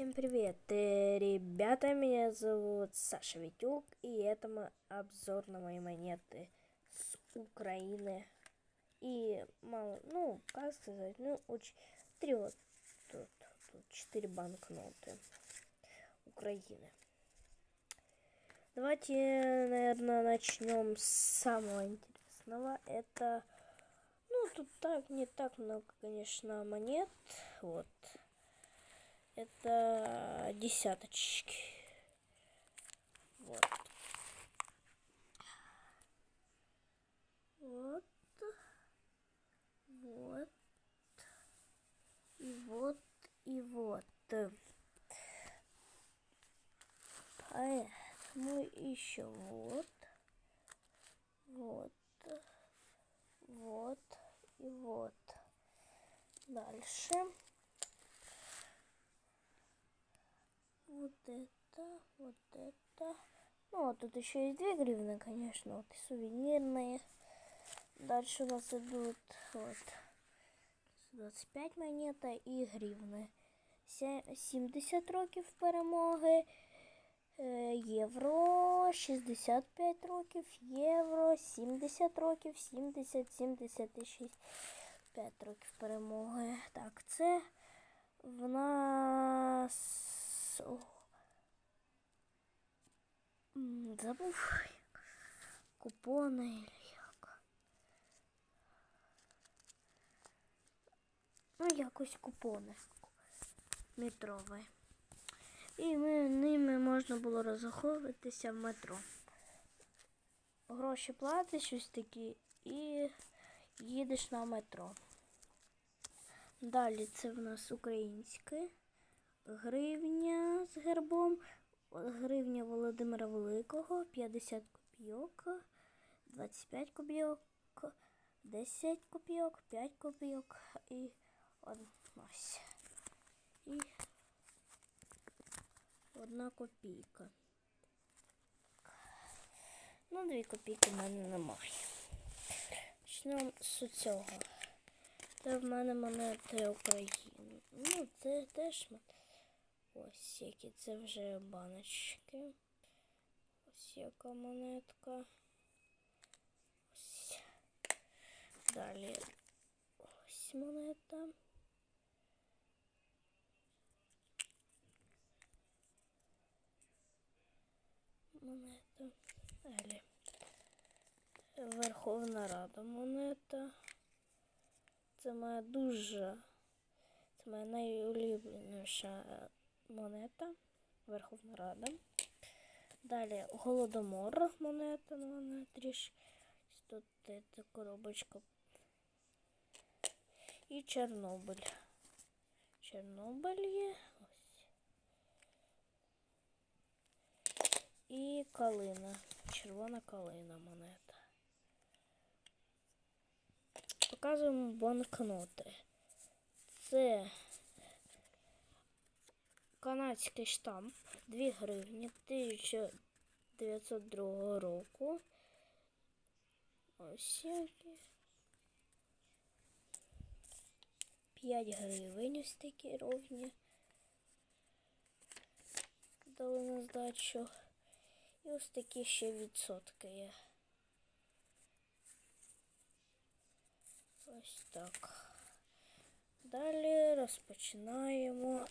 Всем привет, э, ребята, меня зовут Саша Витюк, и это мой обзор на мои монеты с Украины. И мало, ну, как сказать, ну, очень, три вот, тут, тут четыре банкноты Украины. Давайте, наверное, начнем с самого интересного. Это, ну, тут так, не так много, конечно, монет, вот. Это десяточки. Вот. Вот. Вот. И вот. И вот. Поэтому еще вот. Вот. Вот. И вот. Дальше. вот это, вот это. Ну, а тут еще есть 2 гривны, конечно, вот и сувенирные. Дальше у нас идут вот 25 монета и гривны. 70 років перемоги. Євро 65 років, євро 70 років, 70, 76 5 років перемоги. Так, це в нас Забув купони як. Ну, якось купони метрові. І ми, ними можна було розраховуватися в метро. Гроші платиш щось такі і їдеш на метро. Далі це в нас українське гривня з гербом, гривня Володимира Великого, 50 копійок, 25 копійок, 10 копійок, 5 копійок і ось. І одна копійка. Ну, дві копійки в мене немає. Почнемо з цього. Це в мене монети України. Ну, це теж. Ось які це вже баночки. Ось яка монетка. Ось. Далі ось монета. Монета. Далі. Верховна Рада монета. Це моя дуже, це моя найулюбленіша монета, Верховна Рада. Далі Голодомор монета, ну вона трішки. Тут ця коробочка. І Чорнобиль. Чорнобиль є. Ось. І калина. Червона калина монета. Показуємо банкноти. Це канадський штамп 2 гривні 1902 року. Ось які. 5 гривень ось такі ровні. Дали на здачу. І ось такі ще відсотки є. Ось так. Далі розпочинаємо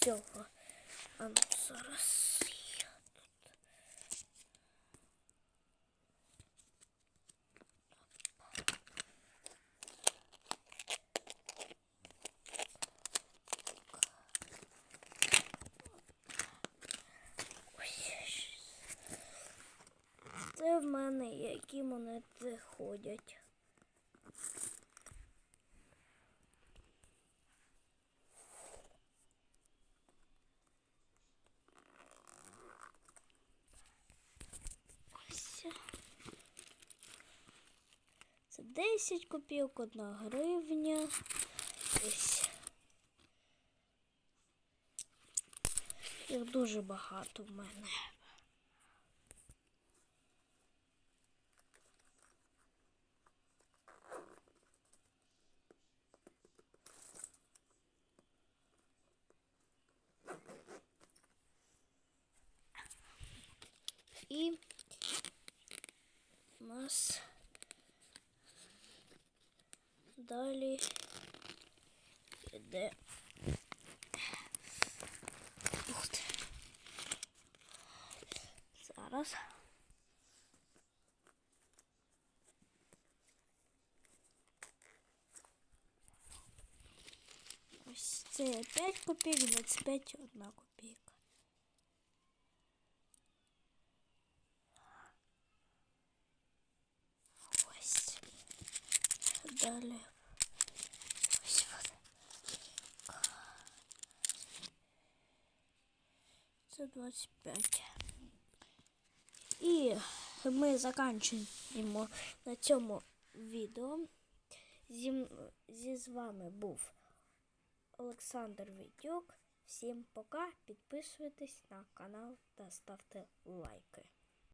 цього. А ну зараз я тут. Це в мене які монети ходять. 10 копійок, 1 гривня. Ось. Їх дуже багато в мене. І у нас далі іде. Ух ти. Зараз. Ось це 5 копійок, 25 одна копійка. Ось. Далі. 325. І ми заканчуємо на цьому відео. Зі, зі з вами був Олександр Вітюк. Всім пока. Підписуйтесь на канал та ставте лайки.